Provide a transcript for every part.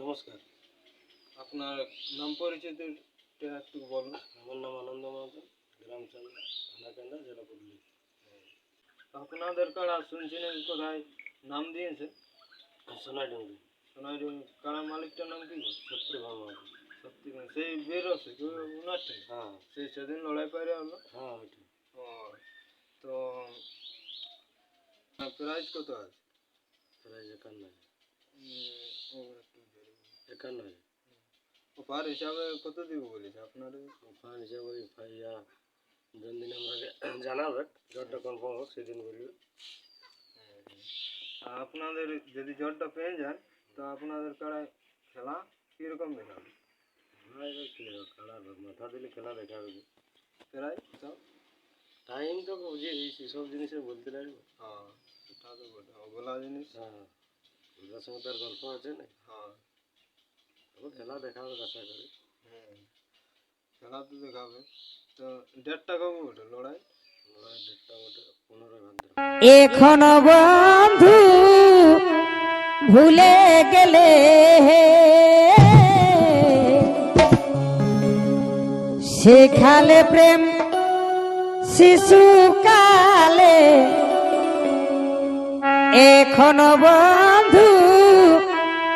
নমস্কার। আপনার নাম পরিচিতিটা একটু বলুন। আমার নাম আনন্দ মাহাতো গ্রাম চান্দা থানা কেন্দ্র জেলা পুরুলিয়া। আপনাদের কাড়া শুনছি নাকি কোথায়? নাম দিয়েছে? সোনাডুঙ্গি সোনাই কাড়া মালিকটার নাম কি? সত্যি ভালো সত্যি সেই কেউ ওনার হ্যাঁ। সেই সেদিন লড়াই পাইরে হলো। হ্যাঁ ও তো প্রাইজ কত আছে? প্রায় একান্ন হাজার উম, ও একটু জোরে বলুন। একান্ন হাজার ও পার হিসাবে কত দিব বলেছে আপনার ফান হিসাবে ওই ফাইয়া যেদিন আমরা জানাবে জ্বরটা কনফার্ম হোক সেদিন বলবে আর আপনাদের যদি জ্বরটা পেয়ে যান তো আপনাদের কাড়ায় খেলা কীরকম দেখাবে হ্যাঁ এবার কি হবে খেলার মাথা দিলে খেলা দেখা হবে প্রায় সব টাইম তো বুঝিয়ে দিয়েছি সব জিনিসের বলতে লাগবে হ্যাঁ সেটা তো বটে ওগুলা জিনিস হ্যাঁ ওটার সঙ্গে তার গল্প আছে না হ্যাঁ তবে খেলা দেখা হবে আশা করি। হুম খেলা তো দেখাবে। তো দেড়টা কবে ওঠে লড়াই? লড়াই ডেটটা ওটা পনেরোই ভাদ্র এখনও বন্ধু ভুলে গেলে সেখালে প্রেম শিশুকালে এখনও বন্ধু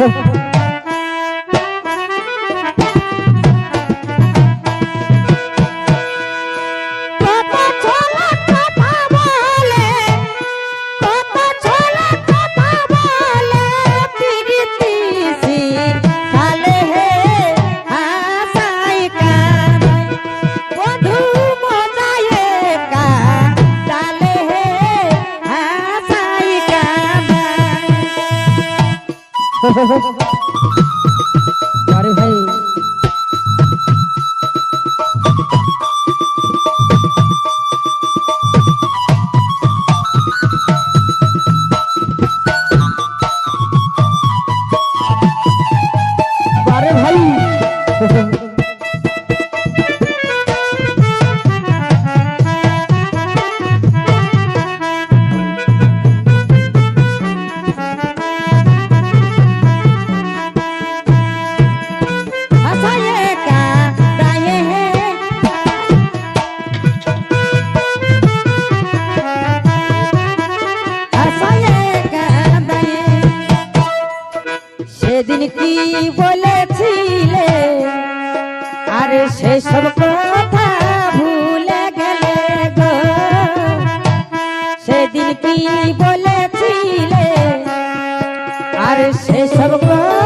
Oh. 감사합니다. সেদিন কি বলেছিলে? আর সেসব কথা ভুলে গেলে গো। সেদিন কি বলেছিলে? আর সেসব কথা